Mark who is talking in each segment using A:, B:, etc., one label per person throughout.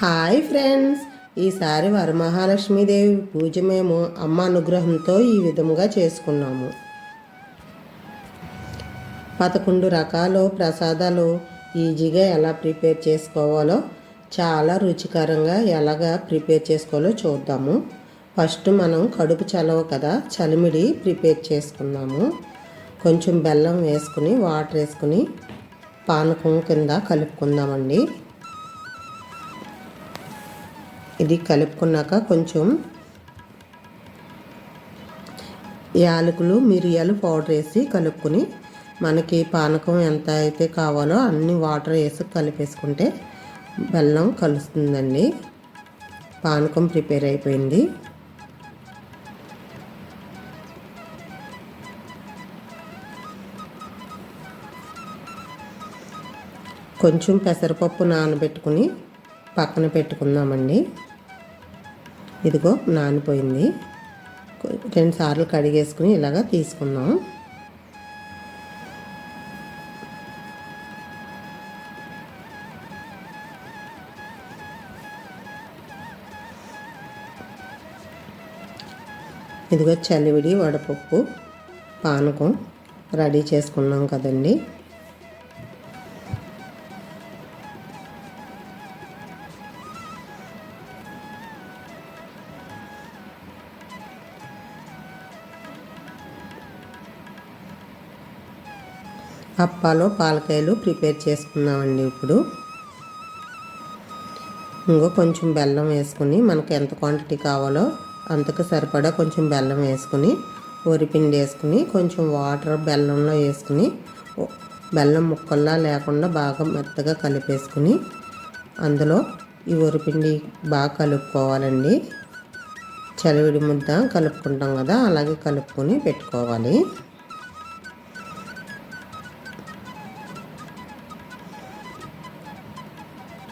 A: Hi friends. ఈసారి వరమహాలక్ష్మీదేవి పూజ మేము అమ్మ అనుగ్రహంతో ఈ విధముగా చేసుకున్నాము. పదకొండు రకాలు ప్రసాదాలు ఈజీగా ఎలా ప్రిపేర్ చేసుకోవాలో చాలా రుచికరంగా ఎలాగా ప్రిపేర్ చేసుకోవాలో చూద్దాము. ఫస్ట్ మనం కడుపు చలవ కదా చలిమిడి ప్రిపేర్ చేసుకున్నాము కొంచెం బెల్లం వేసుకుని వాటర్ వేసుకుని పానకం కింద కలుపుకుందామండి. ఇది కలుపుకున్నాక కొంచెం యాలకులు మిరియాలు పౌడర్ వేసి కలుపుకొని మనకి పానకం ఎంత అయితే కావాలో అన్ని వాటర్ వేసి కలిపేసుకుంటే బెల్లం కలుస్తుందండి. పానకం ప్రిపేర్ అయిపోయింది. కొంచెం పెసరపప్పు నానబెట్టుకుని పక్కన పెట్టుకుందామండి. ఇదిగో నానిపోయింది. రెండు సార్లు కడిగేసుకుని ఇలాగా తీసుకుందాం. ఇదిగో చలివిడి వడపప్పు పానకం రెడీ చేసుకున్నాం కదండి. అప్పాలో పాలకాయలు ప్రిపేర్ చేసుకుందామండి ఇప్పుడు. ఇంకో కొంచెం బెల్లం వేసుకుని మనకు ఎంత క్వాంటిటీ కావాలో అంతకు సరిపడా కొంచెం బెల్లం వేసుకుని వరిపిండి వేసుకుని కొంచెం వాటర్ బెల్లంలో వేసుకుని బెల్లం ముక్కల్లా లేకుండా బాగా మెత్తగా కలిపేసుకుని అందులో ఈ వరిపిండి బాగా కలుపుకోవాలండి. చలివిడి ముద్ద కలుపుకుంటాం కదా అలాగే కలుపుకొని పెట్టుకోవాలి.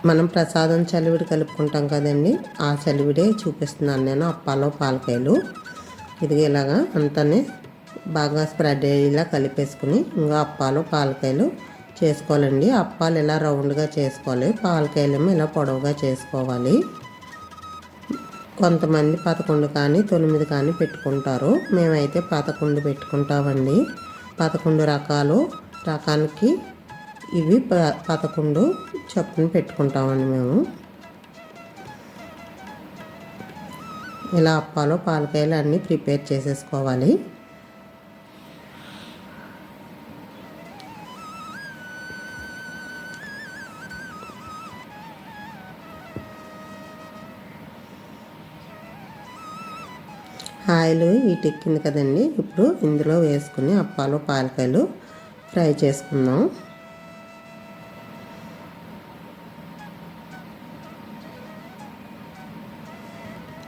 A: మనం ప్రసాదం చలివిడి కలుపుకుంటాం కదండి. ఆ చలివిడే చూపిస్తున్నాను నేను అప్పాలో పాలకాయలు. ఇది ఇలాగా అంతనే బాగా స్ప్రెడ్ అయ్యేలా కలిపేసుకుని ఇంకా అప్పాలు పాలకాయలు చేసుకోవాలండి. అప్పాలు ఇలా రౌండ్గా చేసుకోవాలి. పాలకాయలేమో ఇలా పొడవుగా చేసుకోవాలి. కొంతమంది పదకొండు కానీ తొమ్మిది కానీ పెట్టుకుంటారు. మేమైతే పదకొండు పెట్టుకుంటామండి. పదకొండు రకాలు రకానికి ఇవి ప పదకొండు చొప్పున పెట్టుకుంటామండి మేము. ఇలా అప్పాలు పాలకాయలు అన్నీ ప్రిపేర్ చేసేసుకోవాలి. ఆయిల్ ఇటెక్కింది కదండి. ఇప్పుడు ఇందులో వేసుకుని అప్పాలు పాలకాయలు ఫ్రై చేసుకుందాం.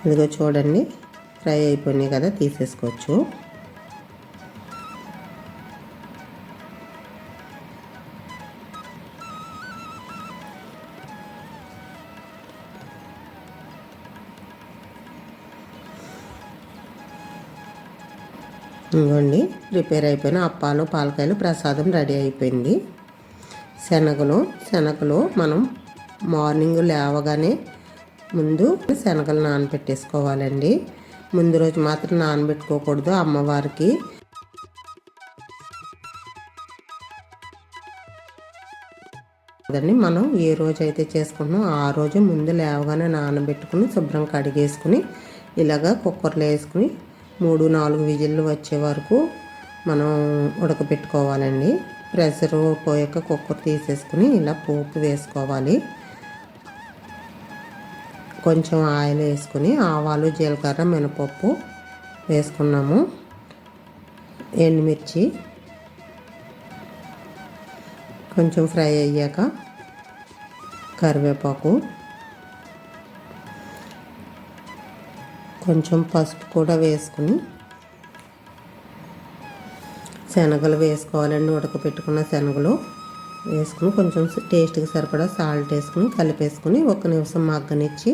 A: ఇదిగో చూడండి. ఫ్రై అయిపోయినాయి కదా తీసేసుకోవచ్చు. ఇవ్వండి ప్రిపేర్ అయిపోయిన అప్పాలు పాలకాయలు ప్రసాదం రెడీ అయిపోయింది. శనగలు శనగలు మనం మార్నింగ్ లేవగానే ముందు శనగలు నానబెట్టేసుకోవాలండి ముందు రోజు మాత్రం నానబెట్టుకోకూడదు అమ్మవారికి. కదండి మనం ఏ రోజు అయితే చేసుకుంటున్నాం ఆ రోజు ముందు లేవగానే నానబెట్టుకుని శుభ్రం కడిగేసుకుని ఇలాగా కుక్కర్లో వేసుకుని మూడు నాలుగు విజిల్లు వచ్చే వరకు మనం ఉడకబెట్టుకోవాలండి. ప్రెషర్ పోయాక కుక్కర్ తీసేసుకుని ఇలా పోపు వేసుకోవాలి. కొంచెం ఆయిల్ వేసుకుని ఆవాలు జీలకర్ర మినపప్పు వేసుకున్నాము. ఎండుమిర్చి కొంచెం ఫ్రై అయ్యాక కరివేపాకు కొంచెం పసుపు కూడా వేసుకుని శనగలు వేసుకోవాలండి ఉడకపెట్టుకున్న శనగలు. వేసుకుని కొంచెం టేస్ట్కి సరిపడా సాల్ట్ వేసుకుని కలిపేసుకుని ఒక నిమిషం మగ్గనిచ్చి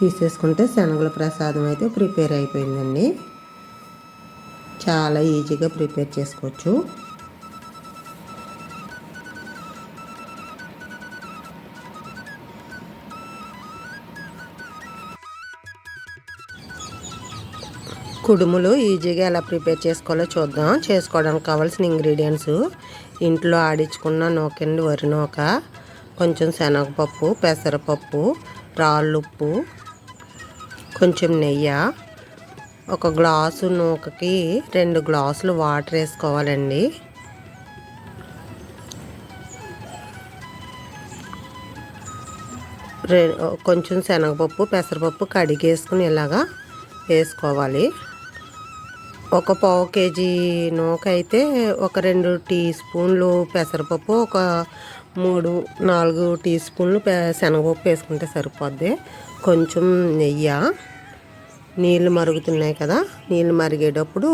A: తీసేసుకుంటే శనగల ప్రసాదం అయితే ప్రిపేర్ అయిపోయిందండి. చాలా ఈజీగా ప్రిపేర్ చేసుకోవచ్చు. కుడుములు ఈజీగా ఎలా ప్రిపేర్ చేసుకోవాలో చూద్దాం. చేసుకోవడానికి కావాల్సిన ఇంగ్రీడియంట్స్ ఇంట్లో ఆడించుకున్న నూకండి వరి నూక కొంచెం శనగపప్పు పెసరపప్పు రాళ్ళుప్పు కొంచెం నెయ్యి ఒక గ్లాసు నూకకి రెండు గ్లాసులు వాటర్ వేసుకోవాలండి. రె కొంచెం శనగపప్పు పెసరపప్పు కడిగేసుకుని ఇలాగా వేసుకోవాలి. ఒక పావు కేజీ నూక అయితే ఒక రెండు టీ స్పూన్లు పెసరపప్పు ఒక మూడు నాలుగు టీ స్పూన్లు శనగపప్పు వేసుకుంటే సరిపోద్ది. కొంచెం నెయ్యి. నీళ్ళు మరుగుతున్నాయి కదా నీళ్ళు మరిగేటప్పుడు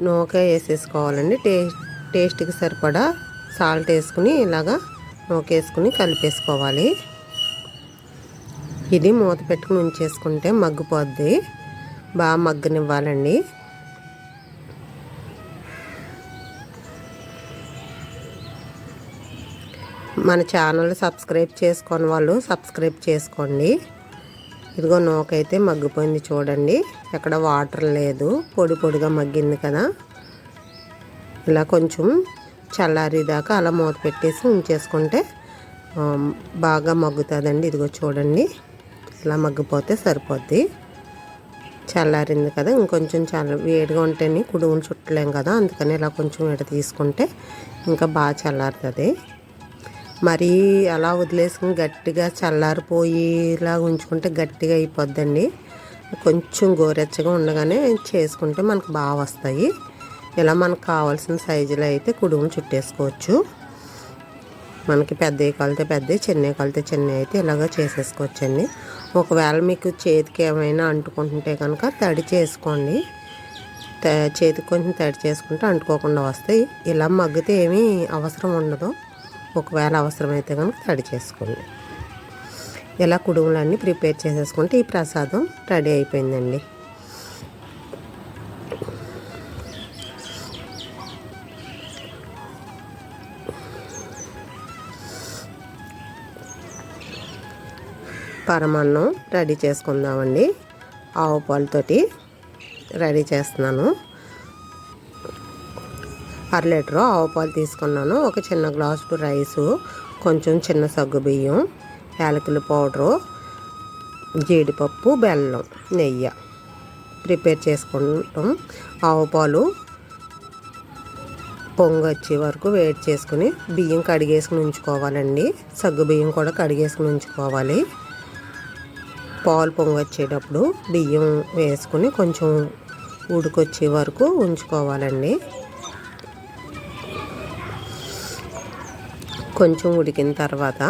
A: నూక వేసేసుకోవాలండి. టే టేస్ట్కి సరిపడా సాల్ట్ వేసుకుని ఇలాగా నూక వేసుకుని కలిపేసుకోవాలి. ఇది మూత పెట్టుకుని ఉంచేసుకుంటే మగ్గిపోద్ది. బాగా మగ్గనివ్వాలండి. మన ఛానల్ సబ్స్క్రైబ్ చేసుకొని వాళ్ళు సబ్స్క్రైబ్ చేసుకోండి. ఇదిగో నూకైతే మగ్గిపోయింది చూడండి. ఎక్కడ వాటర్ లేదు. పొడి పొడిగా మగ్గింది కదా. ఇలా కొంచెం చల్లారిదాకా అలా మూత పెట్టేసి ఉంచేసుకుంటే బాగా మగ్గుతుందండి. ఇదిగో చూడండి. ఇలా మగ్గిపోతే సరిపోద్ది. చల్లారింది కదా. ఇంకొంచెం చల్ల వేడిగా ఉంటేనే కుడుములు చుట్టలేం కదా. అందుకని ఇలా కొంచెం వేడి తీసుకుంటే ఇంకా బాగా చల్లారుతుంది. మరీ అలా వదిలేసుకుని గట్టిగా చల్లారిపోయేలా ఉంచుకుంటే గట్టిగా అయిపోద్దండి. కొంచెం గోరెచ్చగా ఉండగానే చేసుకుంటే మనకు బాగా వస్తాయి. ఇలా మనకు కావాల్సిన సైజులో అయితే కుడుము చుట్టేసుకోవచ్చు. మనకి పెద్దవి కలితే పెద్దవి చిన్నవి కలితే చిన్నవి అయితే ఇలాగ చేసేసుకోవచ్చండి. ఒకవేళ మీకు చేతికి ఏమైనా అంటుకుంటుంటే కనుక తడి చేసుకోండి. చేతికి కొంచెం తడి చేసుకుంటే అంటుకోకుండా వస్తాయి. ఇలా మగ్గితే ఏమీ అవసరం ఉండదు. ఒకవేళ అవసరమైతే కనుక తడి చేసుకోండి. ఇలా కుడుములన్నీ ప్రిపేర్ చేసేసుకుంటే ఈ ప్రసాదం రెడీ అయిపోయిందండి. పరమాన్నం రెడీ చేసుకుందామండి. ఆవు పాలతోటి రెడీ చేస్తున్నాను. అర లీటరు ఆవు పాలు తీసుకున్నాను. ఒక చిన్న గ్లాసు రైసు కొంచెం చిన్న సగ్గు బియ్యం యాలకుల పౌడరు జీడిపప్పు బెల్లం నెయ్యి ప్రిపేర్ చేసుకుంటాం. ఆవు పాలు పొంగు వచ్చే వరకు వేడి చేసుకుని బియ్యం కడిగేసుకుని ఉంచుకోవాలండి. సగ్గు బియ్యం కూడా కడిగేసుకుని ఉంచుకోవాలి. పాలు పొంగొచ్చేటప్పుడు బియ్యం వేసుకుని కొంచెం ఉడికొచ్చే వరకు ఉంచుకోవాలండి. కొంచెం ఉడికిన తర్వాత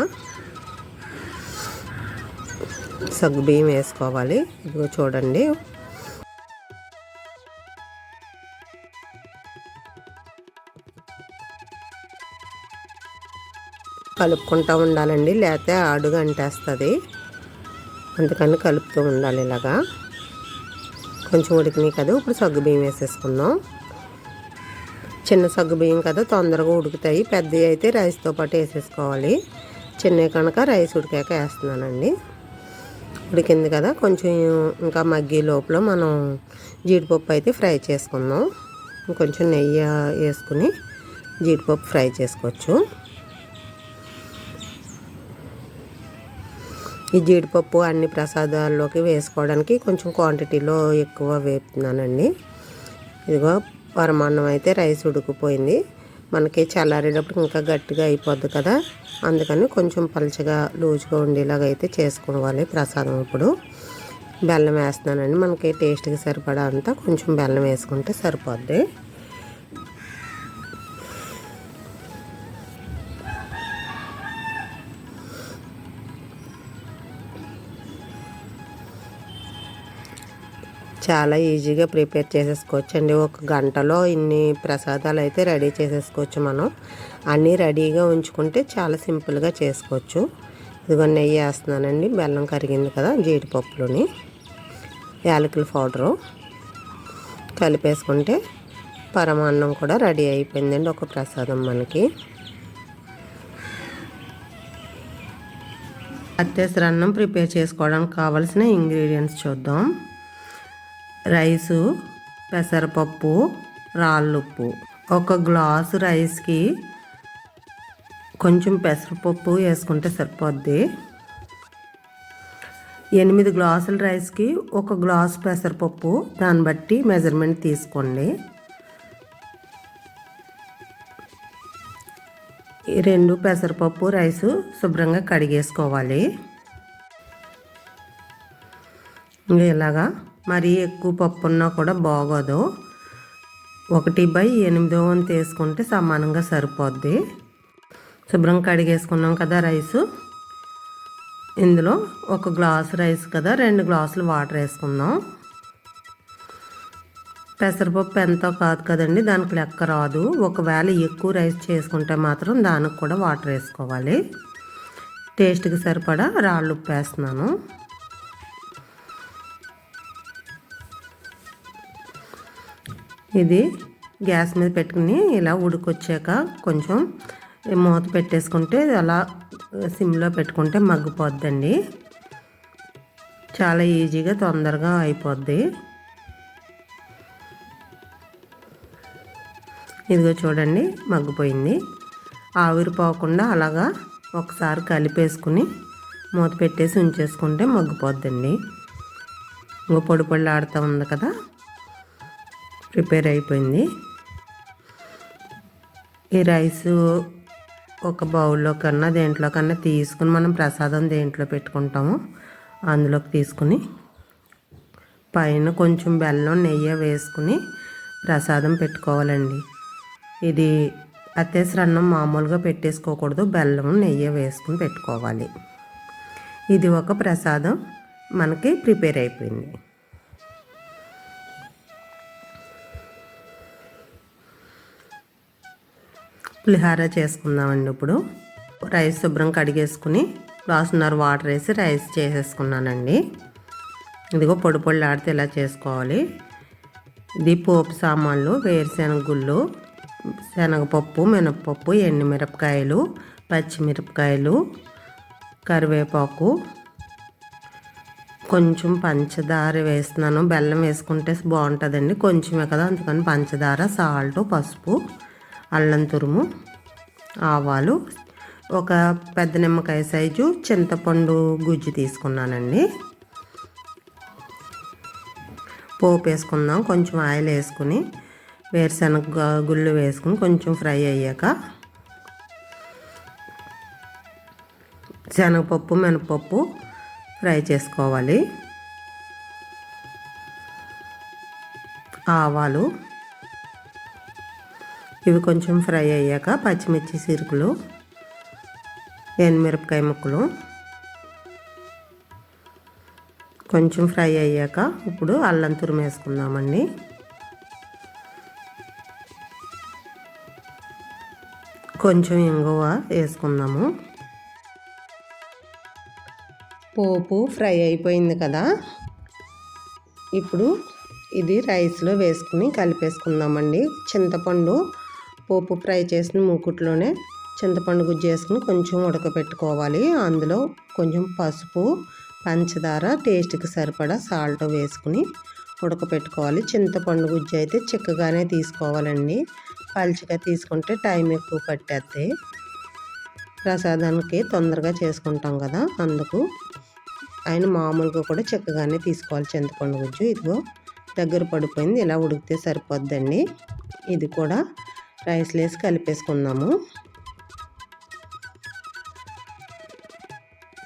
A: సగ్గు బియ్యం వేసుకోవాలి. ఇదిగో చూడండి. కలుపుకుంటూ ఉండాలండి. లేకపోతే అడుగు అంటేస్తుంది. అందుకని కలుపుతూ ఉండాలి ఇలాగా. కొంచెం ఉడికినాయి కదా ఇప్పుడు సగ్గు బియ్యం వేసేసుకుందాం. చిన్న సగ్గు బియ్యం కదా తొందరగా ఉడుకుతాయి. పెద్దవి అయితే రైస్తో పాటు వేసేసుకోవాలి. చిన్నవి కనుక రైస్ ఉడికాక వేస్తున్నానండి. ఉడికింది కదా కొంచెం ఇంకా మగ్గి లోపల మనం జీడిపప్పు అయితే ఫ్రై చేసుకుందాం. కొంచెం నెయ్యి వేసుకుని జీడిపప్పు ఫ్రై చేసుకోవచ్చు. ఈ జీడిపప్పు అన్ని ప్రసాదాల్లోకి వేసుకోవడానికి కొంచెం క్వాంటిటీలో ఎక్కువ వేపుతున్నానండి. ఇదిగో పరమాన్నం అయితే రైస్ ఉడికిపోయింది. మనకి చల్లారేటప్పుడు ఇంకా గట్టిగా అయిపోద్ది కదా. అందుకని కొంచెం పలుచగా లూజుగా ఉండేలాగా అయితే చేసుకోవాలి ప్రసాదం ఇప్పుడు. బెల్లం వేస్తున్నానండి. మనకి టేస్ట్కి సరిపడా అంతా కొంచెం బెల్లం వేసుకుంటే సరిపోద్ది. చాలా ఈజీగా ప్రిపేర్ చేసేసుకోవచ్చు అండి ఒక గంటలో ఇన్ని ప్రసాదాలు అయితే రెడీ చేసేసుకోవచ్చు మనం. అన్నీ రెడీగా ఉంచుకుంటే చాలా సింపుల్గా చేసుకోవచ్చు. ఇదిగో నెయ్యి వేస్తున్నానండి. బెల్లం కరిగింది కదా జీడిపప్పులోని. యాలకుల పౌడరు. కలిపేసుకుంటే పరమాన్నం కూడా రెడీ అయిపోయిందండి ఒక ప్రసాదం మనకి. అత్యవసర అన్నం ప్రిపేర్ చేసుకోవడానికి కావాల్సిన ఇంగ్రీడియంట్స్ చూద్దాం. రైసు పెసరపప్పు రాళ్ళుప్పు. ఒక గ్లాసు రైస్కి కొంచెం పెసరపప్పు వేసుకుంటే సరిపోద్ది. ఎనిమిది గ్లాసుల రైస్కి ఒక గ్లాస్ పెసరపప్పు దాన్ని బట్టి మెజర్మెంట్ తీసుకోండి. ఈ రెండు పెసరపప్పు రైసు శుభ్రంగా కడిగేసుకోవాలి. ఇలాగా మరీ ఎక్కువ పప్పు ఉన్నా కూడా బాగోదు. ఒకటి బై ఎనిమిదో వంతు వేసుకుంటే సమానంగా సరిపోద్ది. శుభ్రంగా కడిగేసుకున్నాం కదా రైసు. ఇందులో ఒక గ్లాసు రైస్ కదా రెండు గ్లాసులు వాటర్ వేసుకుందాం. పెసరపప్పు ఎంతో కాదు కదండి దానికి లెక్క రాదు. ఒకవేళ ఎక్కువ రైస్ చేసుకుంటే మాత్రం దానికి కూడా వాటర్ వేసుకోవాలి. టేస్ట్కి సరిపడా రాళ్ళు ఉప్పు వేస్తున్నాను ఇది గ్యాస్ మీద పెట్టుకుని ఇలా ఉడికొచ్చాక కొంచెం మూత పెట్టేసుకుంటే అలా సిమ్లో పెట్టుకుంటే మగ్గిపోద్దండి. చాలా ఈజీగా తొందరగా అయిపోద్ది. ఇదిగో చూడండి మగ్గిపోయింది. ఆవిరిపోకుండా అలాగా ఒకసారి కలిపేసుకుని మూత పెట్టేసి ఉంచేసుకుంటే మగ్గిపోద్దండి. ఇంకో పొడి పొడి ఆడుతూ ఉంది కదా ప్రిపేర్ అయిపోయింది. ఈ రైసు ఒక బౌల్లో కన్నా దేంట్లో కన్నా తీసుకుని మనం ప్రసాదం దేంట్లో పెట్టుకుంటాము అందులోకి తీసుకుని పైన కొంచెం బెల్లం నెయ్యి వేసుకుని ప్రసాదం పెట్టుకోవాలండి. ఇది అత్తేసరి అన్నం మామూలుగా పెట్టేసుకోకూడదు. బెల్లం నెయ్యి వేసుకుని పెట్టుకోవాలి. ఇది ఒక ప్రసాదం మనకి ప్రిపేర్ అయిపోయింది. పులిహార చేసుకుందామండి ఇప్పుడు. రైస్ శుభ్రం కడిగేసుకుని గ్లాసున్నర వాటర్ వేసి రైస్ చేసేసుకున్నానండి. ఇదిగో పొడి పొడి ఆడితే ఇలా చేసుకోవాలి. ఇది పోపు సామాన్లు వేరుశెనగ గుళ్ళు శనగపప్పు మినపప్పు ఎండుమిరపకాయలు పచ్చిమిరపకాయలు కరివేపాకు కొంచెం పంచదార వేస్తున్నాను. బెల్లం వేసుకుంటే బాగుంటుందండి. కొంచెమే కదా అందుకని పంచదార సాల్ట్ పసుపు అల్లం తురుము ఆవాలు ఒక పెద్ద నిమ్మకాయ సైజు చింతపండు గుజ్జు తీసుకున్నానండి. పోపు వేసుకుందాం కొంచెం ఆయిల్ వేసుకుని వేరుశనగ గుళ్ళు వేసుకుని కొంచెం ఫ్రై అయ్యాక శనగపప్పు మినపప్పు ఫ్రై చేసుకోవాలి. ఆవాలు ఇవి కొంచెం ఫ్రై అయ్యాక పచ్చిమిర్చి సిరుకులు ఎండుమిరపకాయ ముక్కలు. కొంచెం ఫ్రై అయ్యాక ఇప్పుడు అల్లం తురుము వేసుకుందామండి. కొంచెం ఇంగువ వేసుకుందాము. పోపు ఫ్రై అయిపోయింది కదా. ఇప్పుడు ఇది రైస్లో వేసుకుని కలిపేసుకుందామండి. చింతపండు పోపు ఫ్రై చేసిన మూకుట్లోనే చింతపండు గుజ్జు వేసుకుని కొంచెం ఉడకపెట్టుకోవాలి. అందులో కొంచెం పసుపు పంచదార టేస్ట్కి సరిపడా సాల్ట్ వేసుకుని ఉడకపెట్టుకోవాలి. చింతపండు గుజ్జు అయితే చిక్కగానే తీసుకోవాలండి. పల్చగా తీసుకుంటే టైం ఎక్కువ పట్టేద్ది. ప్రసాదానికి తొందరగా చేసుకుంటాం కదా అందుకు ఆయన మామూలుగా కూడా చిక్కగానే తీసుకోవాలి చింతపండు గుజ్జు. ఇదిగో దగ్గర పడిపోయింది ఇలా ఉడికితే సరిపోద్దండి. ఇది కూడా రైస్ లేసి కలిపేసుకుందాము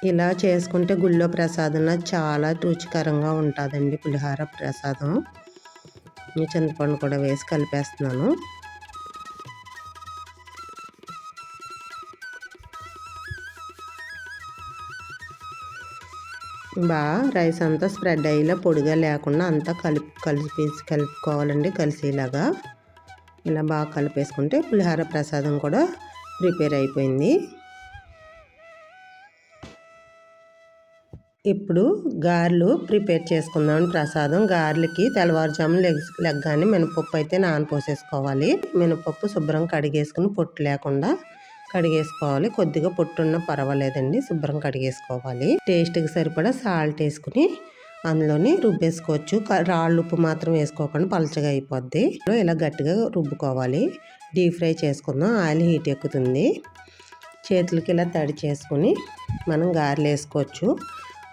A: ఇలా చేసుకుంటే గుళ్ళో ప్రసాదంలో చాలా రుచికరంగా ఉంటుందండి పులిహార ప్రసాదం చింతపండు కూడా వేసి కలిపేస్తున్నాను బాగా రైస్ అంతా స్ప్రెడ్ అయ్యేలా పొడిగా లేకుండా అంతా కలిపి కలిపి కలుపుకోవాలండి కలిసేలాగా ఇలా బాగా కలిపేసుకుంటే పులిహార ప్రసాదం కూడా ప్రిపేర్ అయిపోయింది. ఇప్పుడు గారెలు ప్రిపేర్ చేసుకుందాం ప్రసాదం. గారెలకి తెల్లవారుజాము లెగ్ లెగ్గానే మినపప్పు అయితే నానపోసేసుకోవాలి. మినపప్పు శుభ్రం కడిగేసుకుని పొట్టు లేకుండా కడిగేసుకోవాలి. కొద్దిగా పొట్టున్న పర్వాలేదండి శుభ్రం కడిగేసుకోవాలి. టేస్ట్కి సరిపడా సాల్ట్ వేసుకుని అందులోని రుబ్బేసుకోవచ్చు. రాళ్ళు ఉప్పు మాత్రం వేసుకోకుండా పలచగా అయిపోద్ది. ఇలా గట్టిగా రుబ్బుకోవాలి. డీప్ ఫ్రై చేసుకుందాం. ఆయిల్ హీట్ ఎక్కుతుంది. చేతులకి ఇలా తడి చేసుకుని మనం గారెలు వేసుకోవచ్చు.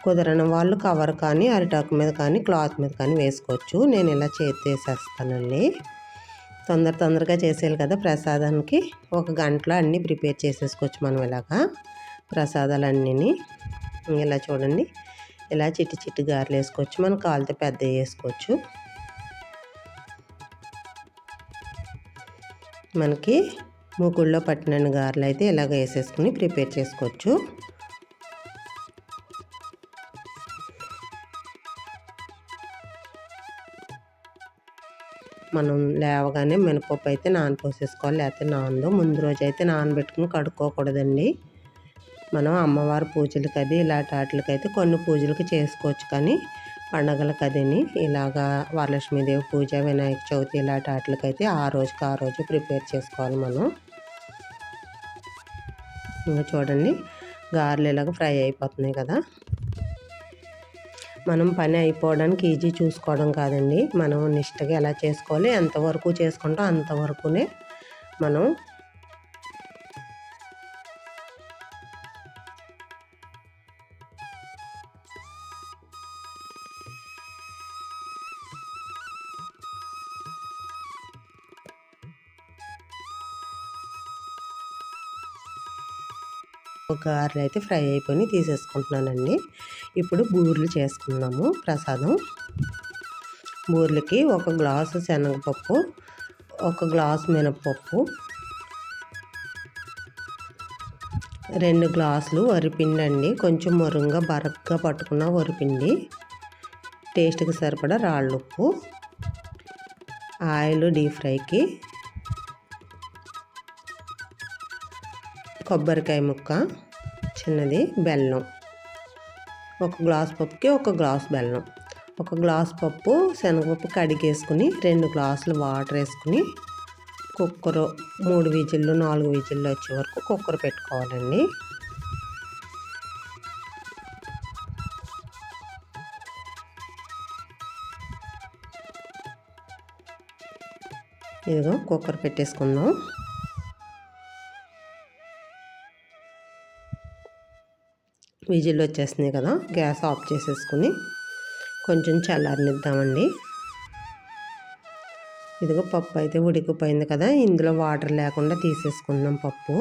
A: కుదరని వాళ్ళు కవర్ కానీ అరిటాకు మీద కానీ క్లాత్ మీద కానీ వేసుకోవచ్చు. నేను ఇలా చేతి వేసేస్తానండి. తొందర తొందరగా చేసేయాలి కదా ప్రసాదానికి. ఒక గంటలో అన్నీ ప్రిపేర్ చేసేసుకోవచ్చు మనం ఇలాగా ప్రసాదాలన్నీ ఇలా చూడండి. ఇలా చిట్టి చిట్టి గారెలు వేసుకోవచ్చు. మనం కాలితే పెద్ద వేసుకోవచ్చు. మనకి మూకుళ్ళలో పట్టిన గారెలు అయితే ఇలాగ వేసేసుకుని ప్రిపేర్ చేసుకోవచ్చు. మనం లేవగానే మినపప్పు అయితే నానపోసేసుకోవాలి. లేకపోతే నానదు. ముందు రోజు అయితే నానబెట్టుకుని కడుక్కోకూడదండి. మనం అమ్మవారి పూజలకు అది ఇలాంటి వాటికైతే కొన్ని పూజలకు చేసుకోవచ్చు. కానీ పండగలకు అదిని ఇలాగా వరలక్ష్మీదేవి పూజ వినాయక చవితి ఇలాంటి వాటికైతే ఆ రోజుకి ఆ రోజు ప్రిపేర్ చేసుకోవాలి మనం. ఇంకా చూడండి గారెలు ఇలాగ ఫ్రై అయిపోతున్నాయి కదా. మనం పని అయిపోవడానికి ఈజీ చూసుకోవడం కాదండి. మనం నిష్టగా ఎలా చేసుకోవాలి ఎంతవరకు చేసుకుంటాం అంతవరకునే మనం ఒక గారెలు అయితే ఫ్రై అయిపోయి తీసేసుకుంటున్నానండి. ఇప్పుడు బూరెలు చేసుకున్నాము ప్రసాదం. బూరెలకి ఒక గ్లాసు శనగపప్పు ఒక గ్లాసు మినపప్పు రెండు గ్లాసులు వరిపిండి అండి కొంచెం మురుంగ బరగ్గా పట్టుకున్న వరిపిండి. టేస్ట్కి సరిపడా రాళ్ళు ఉప్పు ఆయిల్ డీప్ ఫ్రైకి కొబ్బరికాయ ముక్క చిన్నది బెల్లం. ఒక గ్లాస్ పప్పుకి ఒక గ్లాస్ బెల్లం. ఒక గ్లాస్ పప్పు శనగపప్పు కడిగేసుకుని రెండు గ్లాసులు వాటర్ వేసుకుని కుక్కర్ మూడు విజిల్లు నాలుగు విజిల్లు వచ్చే వరకు కుక్కర్ పెట్టుకోవాలండి. ఇదిగో కుక్కర్ పెట్టేసుకుందాం. విజిల్ వచ్చేస్తున్నాయి కదా గ్యాస్ ఆఫ్ చేసేసుకుని కొంచెం చల్లారనిద్దామండి. ఇదిగో పప్పు అయితే ఉడికిపోయింది కదా ఇందులో వాటర్ లేకుండా తీసేసుకుందాం పప్పు.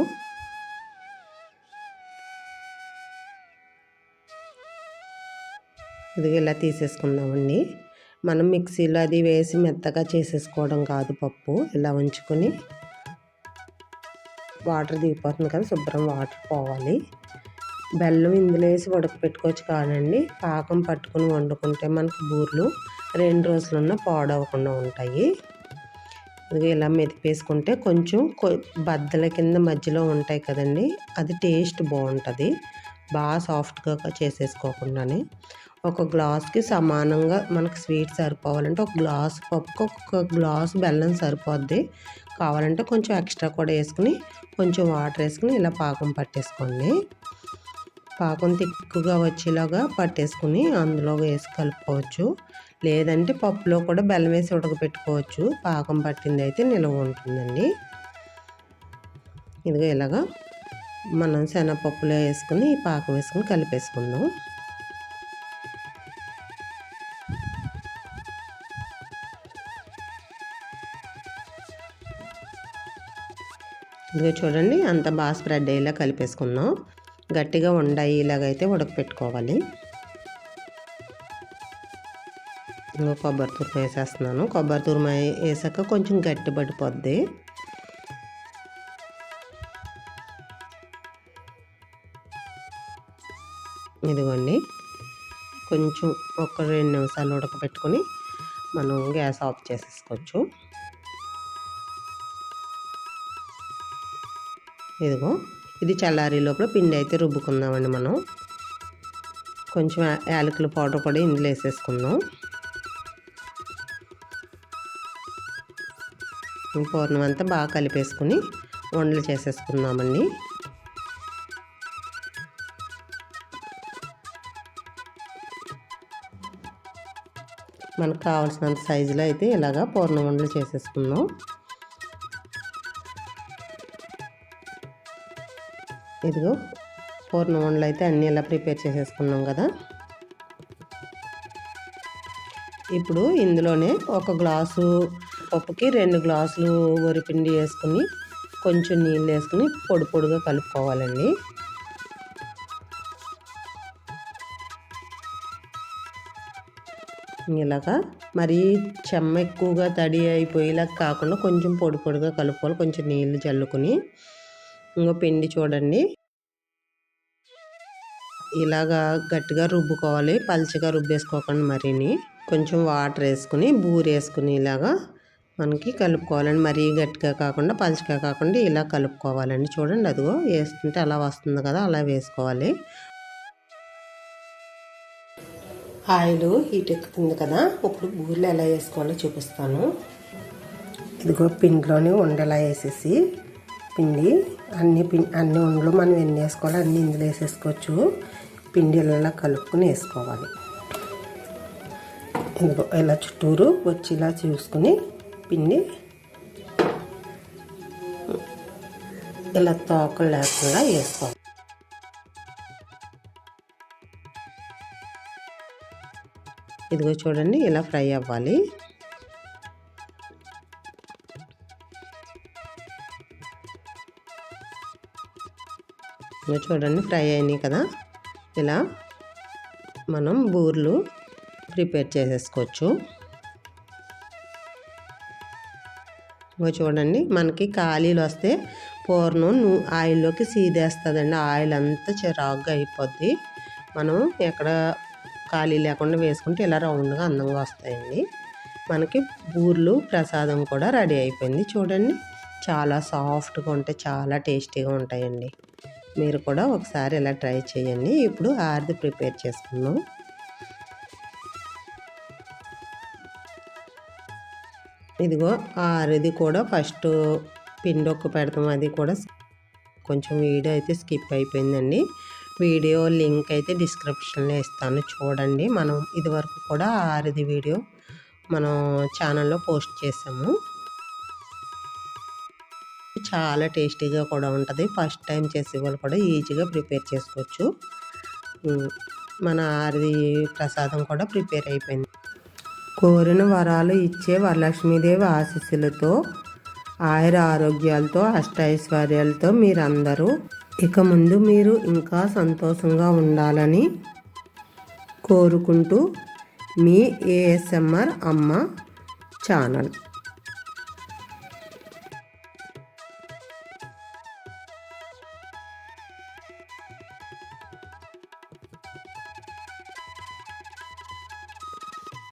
A: ఇదిగో ఇలా తీసేసుకుందామండి. మనం మిక్సీలో అది వేసి మెత్తగా చేసేసుకోవడం కాదు పప్పు ఇలా ఉంచుకొని వాటర్ దిగిపోతుంది కదా శుభ్రం వాటర్ పోవాలి. బెల్లం ఇందులో వేసి ఉడకపెట్టుకోవచ్చు కానండి పాకం పట్టుకుని వండుకుంటే మనకు బూర్లు రెండు రోజులున్న పాడవకుండా ఉంటాయి. ఇలా మెదిపేసుకుంటే కొంచెం కొ- బద్దల కింద మధ్యలో ఉంటాయి కదండి. అది టేస్ట్ బాగుంటుంది. బాగా సాఫ్ట్గా చేసేసుకోకుండానే. ఒక గ్లాస్కి సమానంగా మనకు స్వీట్ సరిపోవాలంటే ఒక గ్లాస్ పప్పుకి ఒక గ్లాస్ బెల్లం సరిపోద్ది. కావాలంటే కొంచెం ఎక్స్ట్రా కూడా వేసుకుని కొంచెం వాటర్ వేసుకుని ఇలా పాకం పట్టేసుకోండి. పాకం తిక్కుగా వచ్చేలాగా పట్టేసుకుని అందులో వేసి కలుపుకోవచ్చు. లేదంటే పప్పులో కూడా బెల్లం వేసి ఉడకపెట్టుకోవచ్చు పాకం పట్టింది అయితే నిల్వ ఉంటుందండి. ఇదిగో ఇలాగా మనం శనగపప్పులో వేసుకుని ఈ పాకం వేసుకుని కలిపేసుకుందాం. ఇదిగో చూడండి అంత బాగా స్ప్రెడ్ అయ్యేలా కలిపేసుకుందాం. గట్టిగా ఉండాయి ఇలాగైతే ఉడకపెట్టుకోవాలి. ఇంకో కొబ్బరి తురుమ వేసేస్తున్నాను. కొబ్బరి తురుమ వేసాక కొంచెం గట్టి పడిపోద్ది. ఇదిగోండి. కొంచెం ఒక రెండు నిమిషాలు ఉడకబెట్టుకొని మనం గ్యాస్ ఆఫ్ చేసేసుకోవచ్చు. ఇదిగో ఇది చల్లారి లోపల పిండి అయితే రుబ్బుకుందామండి మనం. కొంచెం యాలకుల పౌడర్ కూడా ఇందులో వేసేసుకుందాం. పూర్ణం అంతా బాగా కలిపేసుకుని వండలు చేసేసుకుందామండి. మనకు కావాల్సినంత సైజులో అయితే ఇలాగా పూర్ణ వండలు చేసేసుకుందాం. ఇదిగో పూర్ణ నూనెలు అయితే అన్నీ ఇలా ప్రిపేర్ చేసేసుకున్నాం కదా. ఇప్పుడు ఇందులోనే ఒక గ్లాసు పప్పుకి రెండు గ్లాసులు వరిపిండి వేసుకుని కొంచెం నీళ్ళు వేసుకుని పొడి పొడిగా కలుపుకోవాలండి. ఇలాగా మరి చెమ్మ ఎక్కువగా తడి అయిపోయేలా కాకుండా కొంచెం పొడి పొడిగా కలుపుకోవాలి కొంచెం నీళ్ళు చల్లుకొని. ఇంకో పిండి చూడండి. ఇలాగా గట్టిగా రుబ్బుకోవాలి. పల్చగా రుబ్బేసుకోకండి మరీని. కొంచెం వాటర్ వేసుకుని బూరు వేసుకుని ఇలాగా మనకి కలుపుకోవాలండి. మరీ గట్టిగా కాకుండా పలుచగా కాకుండా ఇలా కలుపుకోవాలండి. చూడండి అదిగో వేస్తుంటే అలా వస్తుంది కదా అలా వేసుకోవాలి. ఆయిల్ హీట్ ఎక్కుతుంది కదా ఇప్పుడు బూరెలు ఎలా వేసుకోవాలో చూపిస్తాను. ఇదిగో పిండిలోనే ఉండలా వేసేసి పిండి అన్ని పిండి అన్ని ఉండలు మనం ఎన్ని వేసుకోవాలి అన్ని ఇందులో వేసేసుకోవచ్చు. పిండి ఇలా కలుపుకొని వేసుకోవాలి. ఇదిగో ఇలా చుట్టూరు వచ్చేలా చూసుకుని పిండి ఇలా తోకలు లేకుండా వేసుకోవాలి. ఇదిగో చూడండి ఇలా ఫ్రై అవ్వాలి. చూడండి ఫ్రై అయినాయి కదా. ఇలా మనం బూర్లు ప్రిపేర్ చేసేసుకోవచ్చు. ఇగో చూడండి మనకి ఖాళీలు వస్తే పూర్ణం నూ ఆయిల్లోకి సీదేస్తుందండి. ఆయిల్ అంతా చిరాగ్గా అయిపోద్ది. మనం ఎక్కడ ఖాళీ లేకుండా వేసుకుంటే ఇలా రౌండ్గా అందంగా వస్తాయండి. మనకి బూర్లు ప్రసాదం కూడా రెడీ అయిపోయింది. చూడండి చాలా సాఫ్ట్గా ఉంటాయి చాలా టేస్టీగా ఉంటాయండి. మీరు కూడా ఒకసారి ఇలా ట్రై చేయండి. ఇప్పుడు ఆరిది ప్రిపేర్ చేసుకున్నాం ఇదిగో ఆరిది కూడా ఫస్ట్ పిండొక్క పెడతాం. అది కూడా కొంచెం వీడియో అయితే స్కిప్ అయిపోయిందండి. వీడియో లింక్ అయితే డిస్క్రిప్షన్లో ఇస్తాను. చూడండి మనం ఇదివరకు కూడా ఆరిది వీడియో మనం ఛానల్లో పోస్ట్ చేసాము. చాలా టేస్టీగా కూడా ఉంటుంది. ఫస్ట్ టైం చేసే వాళ్ళు కూడా ఈజీగా ప్రిపేర్ చేసుకోవచ్చు. మన ఆరిది ప్రసాదం కూడా ప్రిపేర్ అయిపోయింది. కోరిన వరాలు ఇచ్చే వరలక్ష్మీదేవి ఆశీస్సులతో ఆయుర ఆరోగ్యాలతో అష్టైశ్వర్యాలతో మీరందరూ ఇక ముందు మీరు ఇంకా సంతోషంగా ఉండాలని కోరుకుంటూ మీ ఏఎస్ఎంఆర్ అమ్మ ఛానల్.